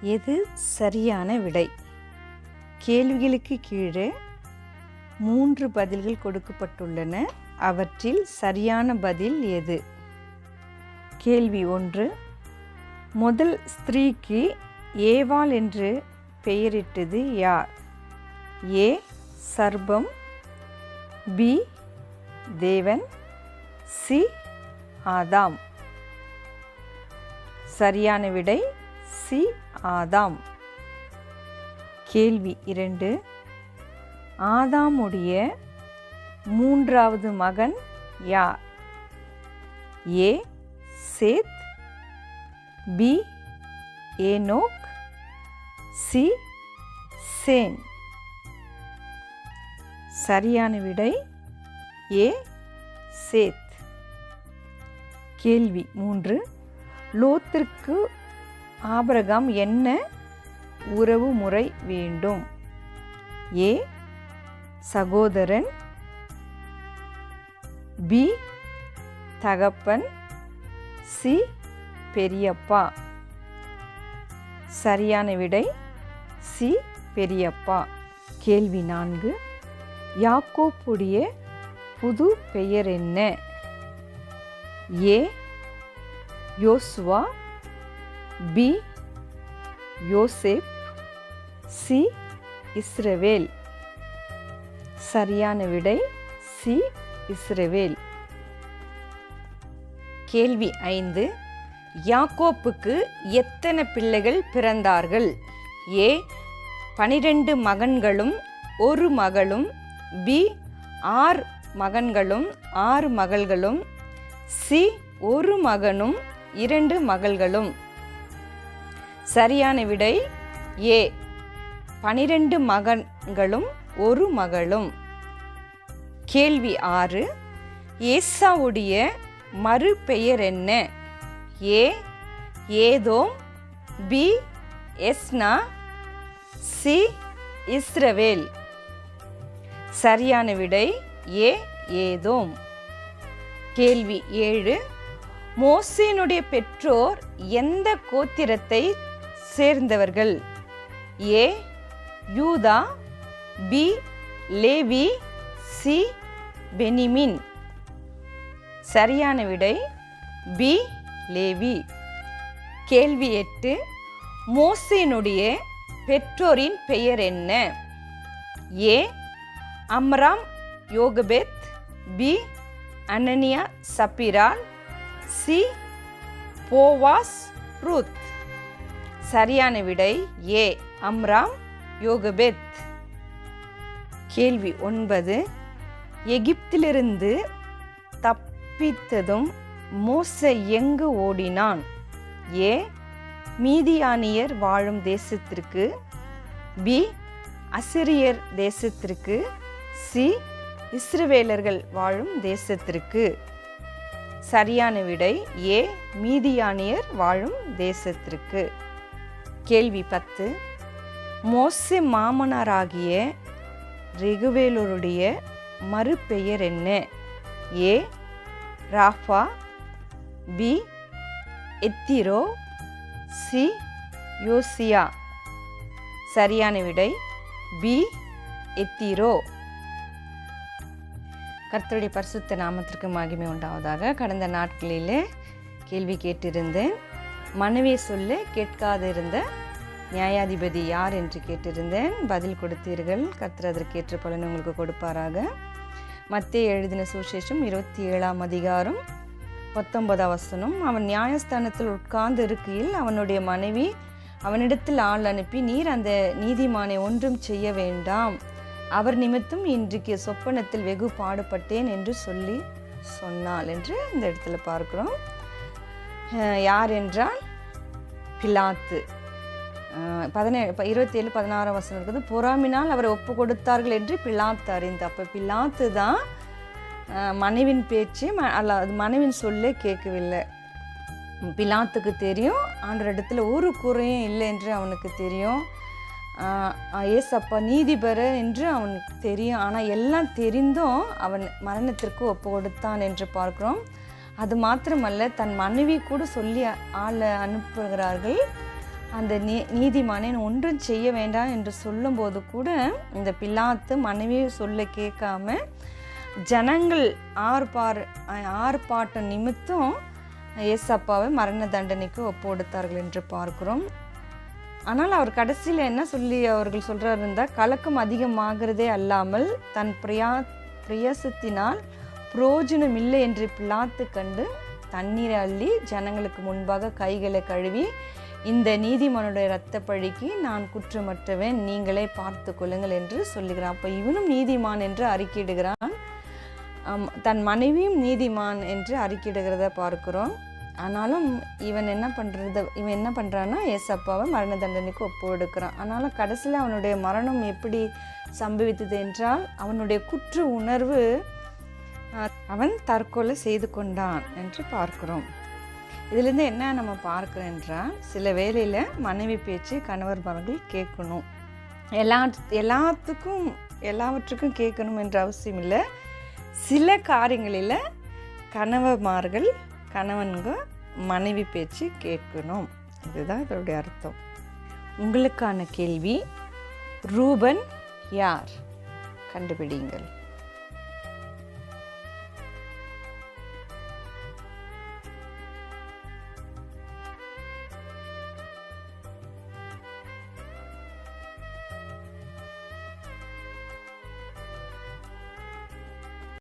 எது சரியான விடை? கேள்விகளுக்கு கீழே மூன்று பதில்கள் கொடுக்கப்பட்டுள்ளன. அவற்றில் சரியான பதில் எது? கேள்வி ஒன்று. முதல் ஸ்திரீக்கு ஏவாள் என்று பெயரிட்டது யார்? ஏ. சர்பம். பி. தேவன். சி. ஆதாம். சரியான விடை சி ஆதாம். கேள்வி இரண்டு. ஆதாமுடைய மூன்றாவது மகன் யார்? A. Seth. B. Enoch. C. சேன். சரியான விடை ஏ. சேத். கேள்வி மூன்று. லோத்திற்கு ஆபிரகாம் என்ன உறவு முறை வேண்டும்? ஏ சகோதரன். பி தகப்பன். சி பெரியப்பா. சரியான விடை சி பெரியப்பா. கேள்வி நான்கு. யாக்கோப்புடைய புது பெயர் என்ன? ஏ யோசுவா. பி யோசேப் சி இஸ்ரவேல் சரியான விடை சி இஸ்ரவேல் கேள்வி ஐந்து. யாக்கோப்புக்கு எத்தனை பிள்ளைகள் பிறந்தார்கள்? ஏ பனிரெண்டு மகன்களும் ஒரு மகளும் பி ஆறு மகன்களும் ஆறு மகள்களும் சி ஒரு மகனும் இரண்டு மகள்களும். சரியான விடை ஏ. பனிரெண்டு மகன்களும் ஒரு மகளும். கேள்வி ஆறு. ஏசாவுடைய மறுபெயர் என்ன? ஏ. ஏதோம். பி. எஸ்னா. சி. இஸ்ரவேல். சரியான விடை ஏ. ஏதோம். கேள்வி ஏழு. மோசேனுடைய பெற்றோர் எந்த கோத்திரத்தை சேர்ந்தவர்கள். ஏ யூதா பி லேவி சி பெனிமின். சரியான விடை பி லேவி. கேள்வி எட்டு மோசேனுடைய பெற்றோரின் பெயர் என்ன? A Amram யோகபெத். பி அனனியா சப்பிரால் சி போவாஸ் ரூத். சரியான விடை ஏ அம்ராம் யோகபெத். கேள்வி ஒன்பது. எகிப்திலிருந்து தப்பித்ததும் மோச எங்கு ஓடினான்? ஏ மீதியானியர் வாழும் தேசத்திற்கு. பி அசிரியர் தேசத்திற்கு. சி இஸ்ரவேலர்கள் வாழும் தேசத்திற்கு. சரியான விடை ஏ மீதியானியர் வாழும் தேசத்திற்கு. கேள்வி பத்து. மோசே மாமனாராகிய ரெகுவேலருடைய மறுபெயர் என்ன? ஏ. ராஃபா. பி. எத்திரோ. சி. யோசியா. சரியான விடை பி. எத்திரோ. கர்த்தருடைய பரிசுத்த நாமத்திற்கு மகிமை உண்டாவதாக கடந்த நாட்களில் கேள்வி கேட்டிருந்தேன். மனைவியை சொல்ல கேட்காதிருந்த நியாயாதிபதி யார் என்று கேட்டிருந்தேன். பதில் கொடுத்தீர்கள். கர்த்தர் அதற்கேற்ற பலன் உங்களுக்கு கொடுப்பாராக. மத்திய எழுதின சுசேஷம் இருபத்தி ஏழாம் அதிகாரம் பத்தொன்பதாம் வசனம். அவன் நியாயஸ்தானத்தில் உட்கார்ந்து இருக்கையில் அவனுடைய மனைவி அவனிடத்தில் ஆள் அனுப்பி நீர் அந்த நீதிமானை ஒன்றும் செய்ய வேண்டாம். அவர் நிமித்தம் இன்றைக்கு சொப்பனத்தில் வெகு பாடுபட்டேன் என்று சொல்லி சொன்னாள் என்று இந்த இடத்துல பார்க்கிறோம். யார் என்றால்? பிலாத்து. பதினேழு இப்போ இருபத்தேழு பதினாறாம் வசனம் இருக்குது பொறாமினால் அவரை ஒப்பு கொடுத்தார்கள் என்று பிலாத்து அறிந்து. அப்போ பிலாத்து தான் மனைவின் பேச்சு ம அல்ல அது மனைவின் சொல்லே கேட்கவில்லை. பிலாத்துக்கு தெரியும் ஆண்டவர் இடத்துல ஒரு குறையும் இல்லை என்று அவனுக்கு தெரியும். ஏஸ் அப்பா ஏசப்பா நீதிபர என்று அவனுக்கு தெரியும். ஆனால் எல்லாம் தெரிந்தும் அவன் மரணத்திற்கு ஒப்பு கொடுத்தான் என்று பார்க்கிறோம். அது மாத்திரமல்ல தன் மனைவி கூட சொல்லி ஆளை அனுப்புகிறார்கள். அந்த நீ நீதிமானேன் ஒன்றும் செய்ய வேண்டாம் என்று சொல்லும்போது கூட இந்த பிலாத்து மனைவியை சொல்ல கேட்காம ஜனங்கள் ஆர்ப்பார் ஆர்ப்பாட்ட நிமித்தம் ஏசப்பாவை மரண தண்டனைக்கு ஒப்பு கொடுத்தார்கள் என்று பார்க்கிறோம். ஆனால் அவர் கடைசியில் என்ன சொல்லி அவர்கள் சொல்கிறார் இருந்தால் கலக்கம் அதிகமாகிறதே அல்லாமல் தன் பிரியா பிரியசத்தினால் புரோஜனம் இல்லை என்று பிளாத்து கண்டு தண்ணீரை அள்ளி ஜனங்களுக்கு முன்பாக கைகளை கழுவி இந்த நீதிமானுடைய இரத்த பழிக்கு நான் குற்றமற்றவன் நீங்களே பார்த்து கொள்ளுங்கள் என்று சொல்லுகிறான். அப்போ இவனும் நீதிமான் என்று அறிக்கையிடுகிறான். தன் மனைவியும் நீதிமான் என்று அறிக்கையிடுகிறத பார்க்கிறோம். ஆனாலும் இவன் என்ன பண்ணுறது இவன் என்ன பண்ணுறான்னா ஏசப்பாவை மரண தண்டனைக்கு ஒப்பு எடுக்கிறான் ஆனாலும் கடைசியில் அவனுடைய மரணம் எப்படி சம்பவித்தது என்றால் அவனுடைய குற்ற உணர்வு அவன் தற்கொலை செய்து கொண்டான் என்று பார்க்கிறோம். இதுலேருந்து என்ன நம்ம பார்க்கிறோம் என்றால் சில வேலையில் மனைவி பேச்சு கணவர் மரங்கள் கேட்கணும். எல்லா எல்லாத்துக்கும் எல்லாவற்றுக்கும் கேட்கணும் என்ற அவசியம் இல்லை. சில காரியங்களில் கணவர்மார்கள் கணவன்க மனைவி பேச்சு கேட்கணும். இதுதான் இதோடைய அர்த்தம். உங்களுக்கான கேள்வி ரூபன் யார்? கண்டுபிடிங்கள்